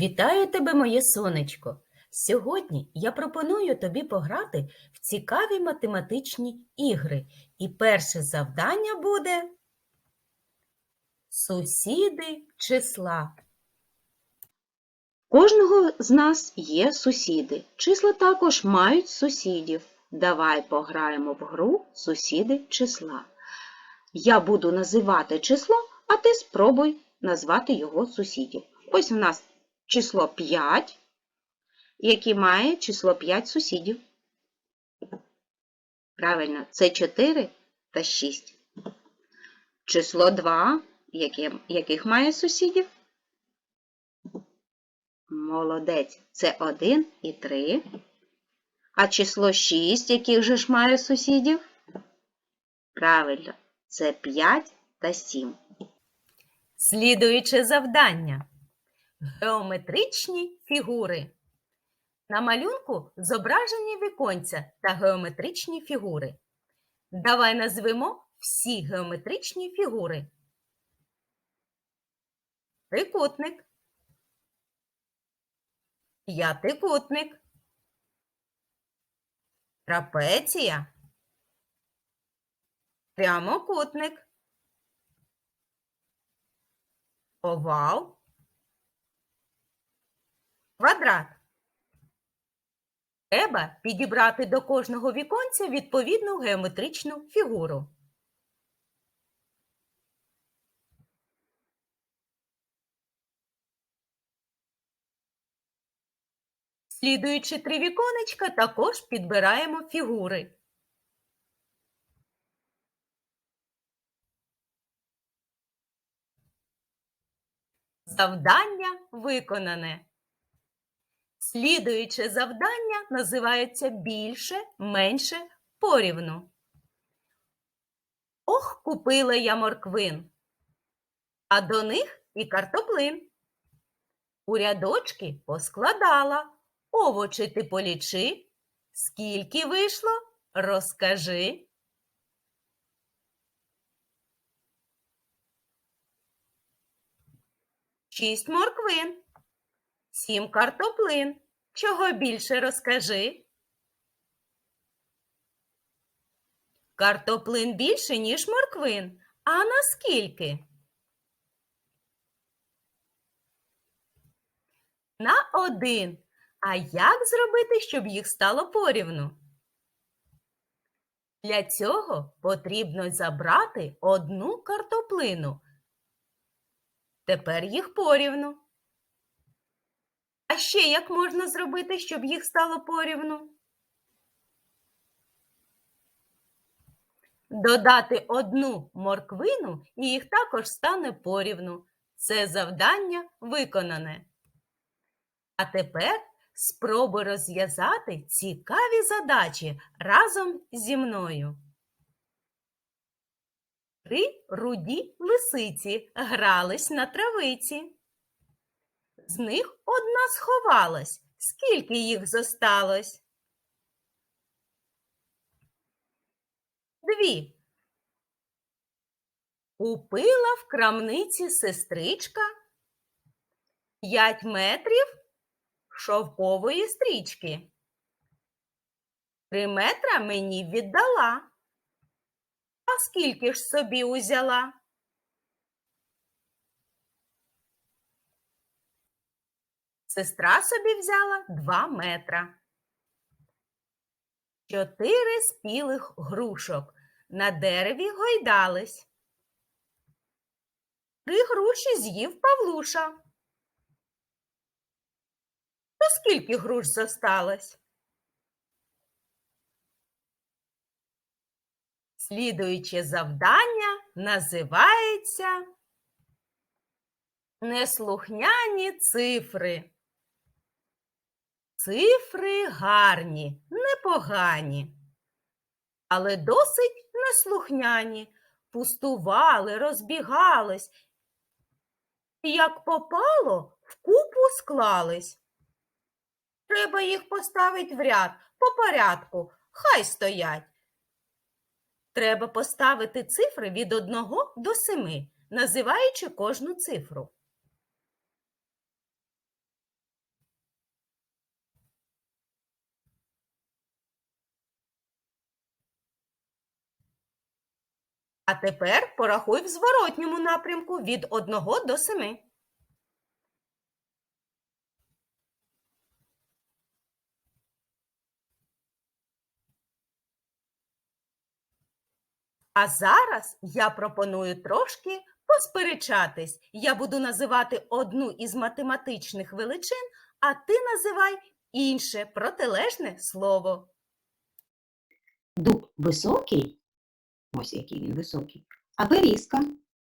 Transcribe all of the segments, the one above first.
Вітаю тебе, моє сонечко! Сьогодні я пропоную тобі пограти в цікаві математичні ігри. І перше завдання буде Сусіди числа. Кожного з нас є сусіди. Числа також мають сусідів. Давай пограємо в гру сусіди числа. Я буду називати число, а ти спробуй назвати його сусідів. Ось у нас число 5, яке має число 5 сусідів. Правильно, це 4 та 6. Число 2, яке, яких має сусідів? Молодець, це 1 і 3. А число 6, яких же ж має сусідів? Правильно, це 5 та 7. Слідуюче завдання. Геометричні фігури. На малюнку зображені віконця та геометричні фігури. Давай назвемо всі геометричні фігури. Трикутник. П'ятикутник. Трапеція. Прямокутник. Овал. Квадрат. Треба підібрати до кожного віконця відповідну геометричну фігуру. Слідуючи три віконечка, також підбираємо фігури. Завдання виконане. Слідуюче завдання називається більше, менше порівну. Ох, купила я морквин, а до них і картоплин. У рядочки поскладала, овочі ти полічи. Скільки вийшло, розкажи. Шість морквин. Сім картоплин. Чого більше розкажи? Картоплин більше, ніж морквин. А наскільки? На один. А як зробити, щоб їх стало порівну? Для цього потрібно забрати одну картоплину. Тепер їх порівну. А ще як можна зробити, щоб їх стало порівну? Додати одну морквину і їх також стане порівну. Це завдання виконане. А тепер спробуй розв'язати цікаві задачі разом зі мною. Три руді лисиці грались на травиці. З них одна сховалась. Скільки їх зосталось? Дві. Купила в крамниці сестричка п'ять метрів шовкової стрічки. Три метра мені віддала. А скільки ж собі узяла? Сестра собі взяла два метра. Чотири спілих грушок на дереві гойдались. Три груші з'їв Павлуша. То скільки груш зосталось? Слідуюче завдання називається Неслухняні цифри. Цифри гарні, непогані, але досить неслухняні, пустували, розбігались, і як попало, вкупу склались. Треба їх поставити в ряд по порядку, хай стоять. Треба поставити цифри від 1 до 7, називаючи кожну цифру. А тепер порахуй в зворотньому напрямку від 1 до 7. А зараз я пропоную трошки посперечатись. Я буду називати одну із математичних величин, а ти називай інше протилежне слово. Дуб високий, ось який він високий, а берізка.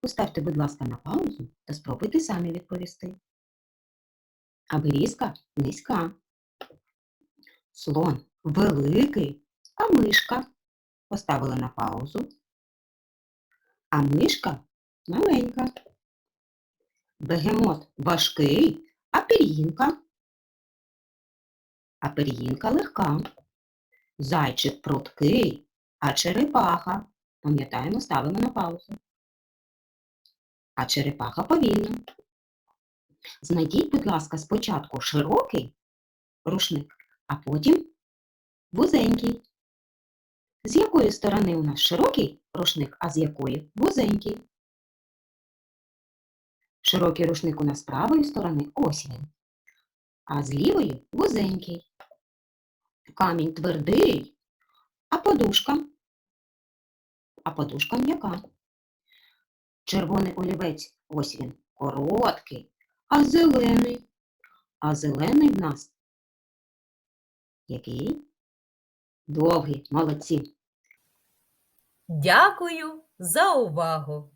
Поставте, будь ласка, на паузу та спробуйте самі відповісти. А берізка низька. Слон великий, а мишка. Поставили на паузу. А мишка маленька. Бегемот важкий, а пір'їнка. А пір'їнка легка. Зайчик пруткий, а черепаха. Пам'ятаємо, ставимо на паузу. А черепаха повільна. Знайдіть, будь ласка, спочатку широкий рушник, а потім вузенький. З якої сторони у нас широкий рушник, а з якої вузенький? Широкий рушник у нас з правої сторони ось він, а з лівої вузенький. Камінь твердий, а подушка? А подушка м'яка. Червоний олівець, ось він, короткий, а зелений. А зелений в нас який? Довгий, молодці. Дякую за увагу!